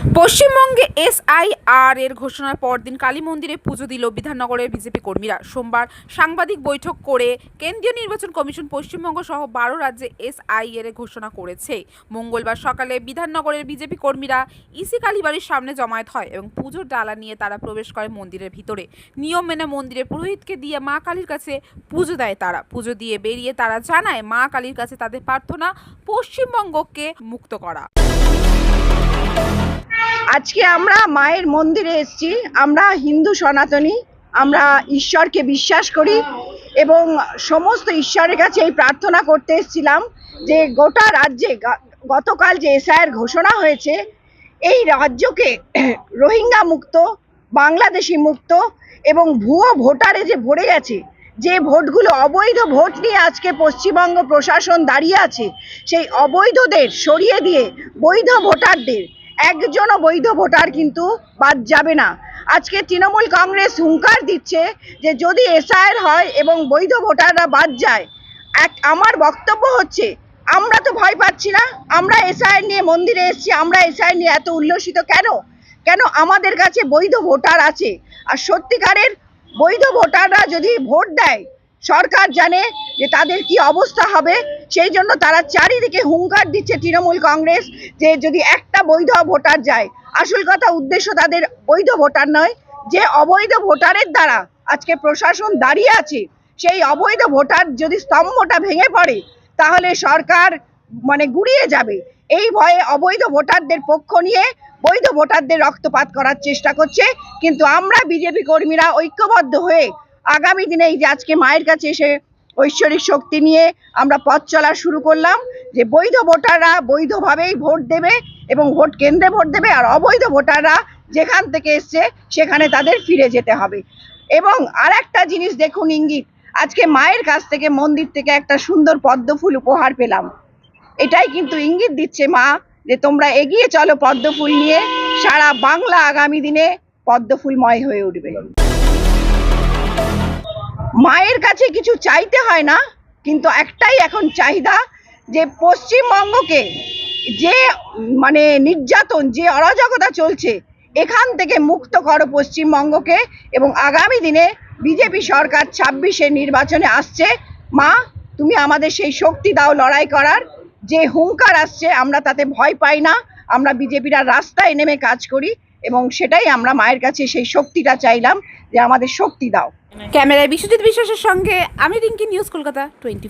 পশ্চিমবঙ্গে এসআইআর এর ঘোষণার পরদিন কালী মন্দিরে পুজো দিল বিধাননগরের বিজেপি কর্মীরা। সোমবার সাংবাদিক বৈঠক করে কেন্দ্রীয় নির্বাচন কমিশন পশ্চিমবঙ্গ সহ বারো রাজ্যে এসআইআর এর ঘোষণা করেছে। মঙ্গলবার সকালে বিধাননগরের বিজেপি কর্মীরা ইসি কালীবাড়ির সামনে জমায়েত হয় এবং পুজোর ডালা নিয়ে তারা প্রবেশ করে মন্দিরের ভিতরে। নিয়ম মেনে মন্দিরে পুরোহিতকে দিয়ে মা কালীর কাছে পুজো দেয় তারা। পুজো দিয়ে বেরিয়ে তারা জানায় মা কালীর কাছে তাদের প্রার্থনা পশ্চিমবঙ্গকে মুক্ত করা। আজকে আমরা মায়ের মন্দিরে এসেছি। আমরা হিন্দু সনাতনী, আমরা ঈশ্বরকে বিশ্বাস করি এবং সমস্ত ঈশ্বরের কাছে এই প্রার্থনা করতে এসেছিলাম যে গোটা রাজ্যে গতকাল যে এসআইয়ের ঘোষণা হয়েছে, এই রাজ্যকে রোহিঙ্গা মুক্ত, বাংলাদেশি মুক্ত এবং ভুয়ো ভোটারে যে ভরে গেছে, যে ভোটগুলো, অবৈধ ভোট নিয়ে আজকে পশ্চিমবঙ্গ প্রশাসন দাঁড়িয়ে আছে, সেই অবৈধদের সরিয়ে দিয়ে বৈধ ভোটারদের একজনও বৈধ ভোটার কিন্তু বাদ যাবে না। আজকে তৃণমূল কংগ্রেস হুঙ্কার দিচ্ছে যে যদি এসআইআর হয় এবং বৈধ ভোটাররা বাদ যায়, এক আমার বক্তব্য হচ্ছে, আমরা তো ভয় পাচ্ছি না, আমরা এসআইআর নিয়ে মন্দিরে এসেছি, আমরা এসআইআর নিয়ে এত উল্লসিত কেন? কেন আমাদের কাছে বৈধ ভোটার আছে? আর সত্যিকারের বৈধ ভোটাররা যদি ভোট দেয়, সরকার জানে যে তাদের কি অবস্থা হবে সেই জন্য তারা চারিদিকে হুঙ্কার দিচ্ছে তৃণমূল কংগ্রেস যে যদি একটা বৈধ ভোটার যায়, আসল কথা উদ্দেশ্য তাদের বৈধ ভোটার নয়, যে অবৈধ ভোটারের দ্বারা আজকে প্রশাসন দাঁড়িয়ে আছে, সেই অবৈধ ভোটার যদি স্তম্ভটা ভেঙে পড়ে, তাহলে সরকার মানে গুড়িয়ে যাবে। এই ভয়ে অবৈধ ভোটারদের পক্ষ নিয়ে বৈধ ভোটারদের রক্তপাত করার চেষ্টা করছে, কিন্তু আমরা বিজেপি কর্মীরা ঐক্যবদ্ধ হয়ে আগামী দিনে এই যে আজকে মায়ের কাছে এসে ঐশ্বরিক শক্তি নিয়ে আমরা পথ চলা শুরু করলাম যে বৈধ ভোটাররা বৈধভাবেই ভোট দেবে এবং ভোট কেন্দ্রে ভোট দেবে আর অবৈধ ভোটাররা যেখান থেকে এসছে সেখানে তাদের ফিরে যেতে হবে। এবং আর একটা জিনিস দেখুন ইঙ্গিত, আজকে মায়ের কাছ থেকে মন্দির থেকে একটা সুন্দর পদ্ম ফুল উপহার পেলাম। এটাই কিন্তু ইঙ্গিত দিচ্ছে মা যে তোমরা এগিয়ে চলো পদ্ম ফুল নিয়ে, সারা বাংলা আগামী দিনে পদ্ম ফুলময় হয়ে উঠবে। মায়ের কাছে কিছু চাইতে হয় না, কিন্তু একটাই এখন চাহিদা যে পশ্চিমবঙ্গকে যে মানে নির্যাতন, যে অরাজকতা চলছে, এখান থেকে মুক্ত করো পশ্চিমবঙ্গকে এবং আগামী দিনে বিজেপি সরকার ছাব্বিশে নির্বাচনে আসছে। মা, তুমি আমাদের সেই শক্তি দাও লড়াই করার। যে হুঙ্কার আসছে, আমরা তাতে ভয় পাই না। আমরা বিজেপিরা রাস্তায় নেমে কাজ করি। এবং সেটাই আমরা মায়ের কাছে সেই শক্তিটা চাইলাম যে আমাদের শক্তি দাও। ক্যামেরায় বিশ্বজিৎ বিশ্বাসের সঙ্গে আমি রিঙ্কি নিউজ কলকাতা টোয়েন্টি